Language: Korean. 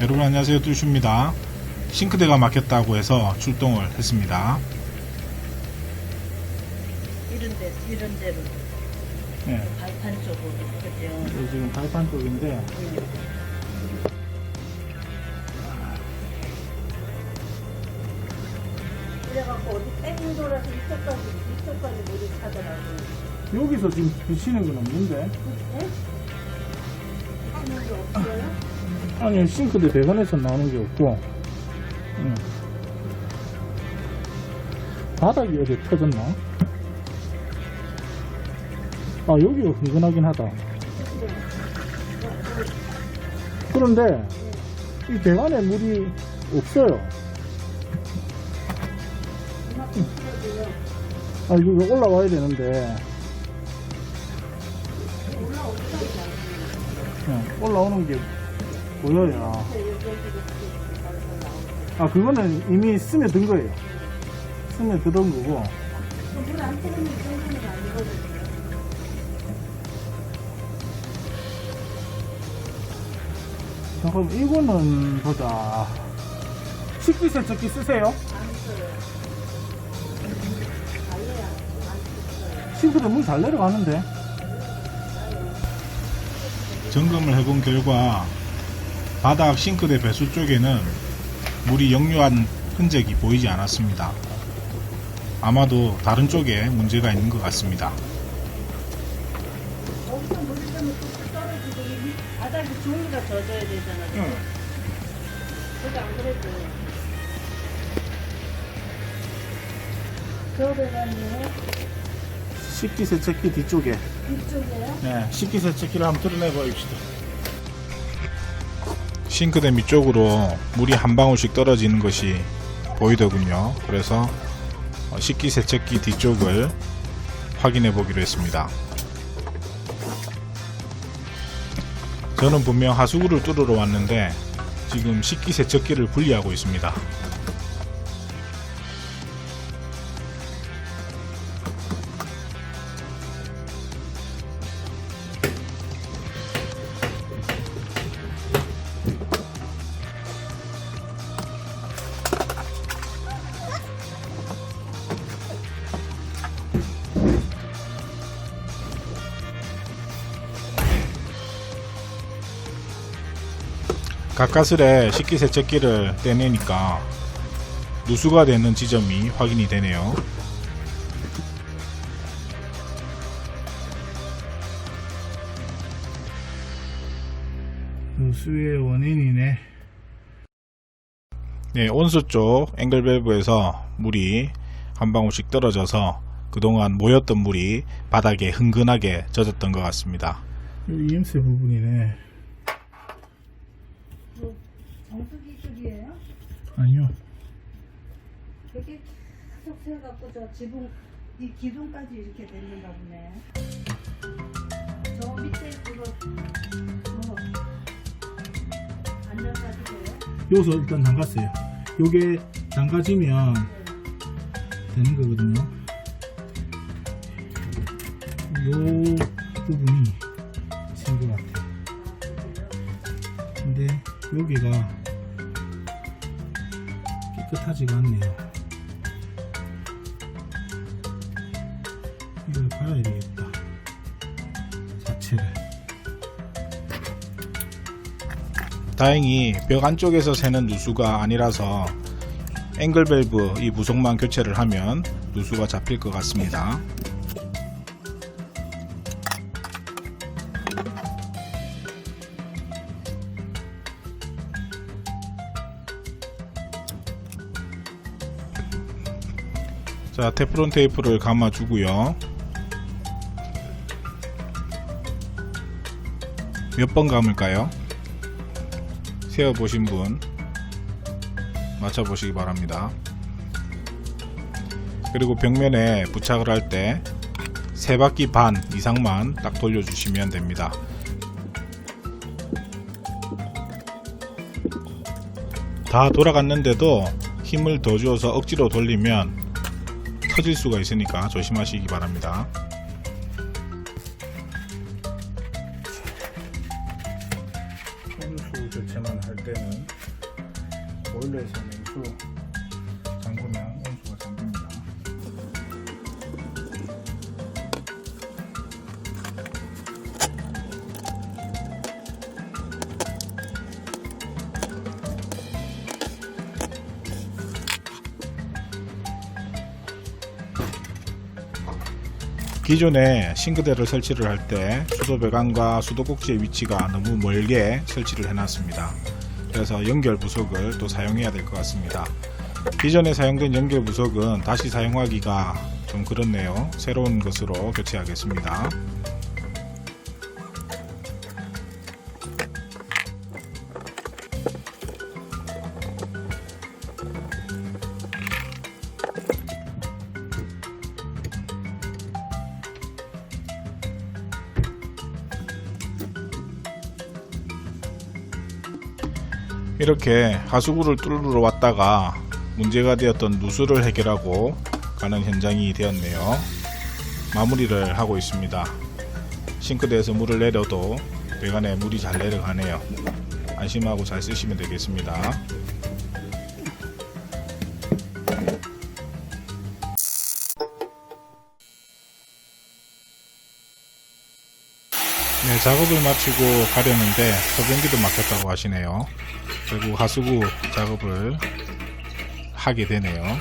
여러분 안녕하세요. 뚜슈입니다. 싱크대가 막혔다고 해서 출동을 했습니다. 이런 데, 이런 데로. 네, 발판 쪽으로 그죠? 지금 발판 쪽인데. 그래갖고 어디 뺑 돌아서 이쪽까지 이쪽까지 못 가더라고. 여기서 지금 비치는 건 없는데 아니 싱크대 배관에서 나오는 게 없고. 응. 바닥이 어디 터졌나? 아 여기가 흥건하긴 하다. 그런데 이 배관에 물이 없어요. 아 이거 올라와야 되는데 네, 올라오는 게 보여요 아 그거는 이미 스며든 거예요 스며들은 거고 물안. 잠깐 이거는 보자 식기 세척기 쓰세요? 안 써요. 안 썼어요. 싱크대 물 잘 내려가는데 점검을 해본 결과 바닥 싱크대 배수 쪽에는 물이 역류한 흔적이 보이지 않았습니다. 아마도 다른 쪽에 문제가 있는 것 같습니다. 거기서 물 때문에 뚝뚝 떨어지고 이 바닥에 종이가 젖어야 되잖아요. 그게 안 그래도. 그러더니 식기 세척기 뒤쪽에 이쪽에요? 네, 식기 세척기를 한번 드러내 보입시다. 싱크대 밑쪽으로 물이 한 방울씩 떨어지는 것이 보이더군요. 그래서 어, 식기 세척기 뒤쪽을 확인해 보기로 했습니다. 저는 분명 하수구를 뚫으러 왔는데 지금 식기 세척기를 분리하고 있습니다. 가까스레 식기세척기를 떼내니까 누수가 되는 지점이 확인이 되네요. 누수의 원인이네. 네, 온수 쪽 앵글 밸브에서 물이 한 방울씩 떨어져서 그동안 모였던 물이 바닥에 흥건하게 젖었던 것 같습니다. EMC 부분이네. 정수기 쪽이에요? 아니요. 되게 계속 세갖고 저 지붕 이 기둥까지 이렇게 되는가 보네. 저 밑에 그거 저 안전까지 돼요? 여기서 일단 담갔어요. 요게 담가지면 되는 거거든요. 요 부분이 진것 같아요. 근데 여기가 깨끗하지가 않네요. 이걸 갈아야 되겠다. 자체를. 다행히 벽 안쪽에서 새는 누수가 아니라서 앵글 밸브 이 부속만 교체를 하면 누수가 잡힐 것 같습니다. 자, 테프론 테이프를 감아주고요. 몇 번 감을까요? 세어보신 분 맞춰보시기 바랍니다. 그리고 벽면에 부착을 할때세 바퀴 반 이상만 딱 돌려주시면 됩니다. 다 돌아갔는데도 힘을 더 주어서 억지로 돌리면 터질 수가 있으니까 조심하시기 바랍니다. 냉수 교체만 할 때는 보일러에서 냉수 기존에 싱크대를 설치를 할 때 수도 배관과 수도 꼭지의 위치가 너무 멀게 설치를 해놨습니다. 그래서 연결 부속을 또 사용해야 될 것 같습니다. 기존에 사용된 연결 부속은 다시 사용하기가 좀 그렇네요. 새로운 것으로 교체하겠습니다. 이렇게 하수구를 뚫으러 왔다가 문제가 되었던 누수를 해결하고 가는 현장이 되었네요. 마무리를 하고 있습니다. 싱크대에서 물을 내려도 배관에 물이 잘 내려가네요. 안심하고 잘 쓰시면 되겠습니다. 네, 작업을 마치고 가려는데 소변기도 막혔다고 하시네요. 결국 하수구 작업을 하게 되네요.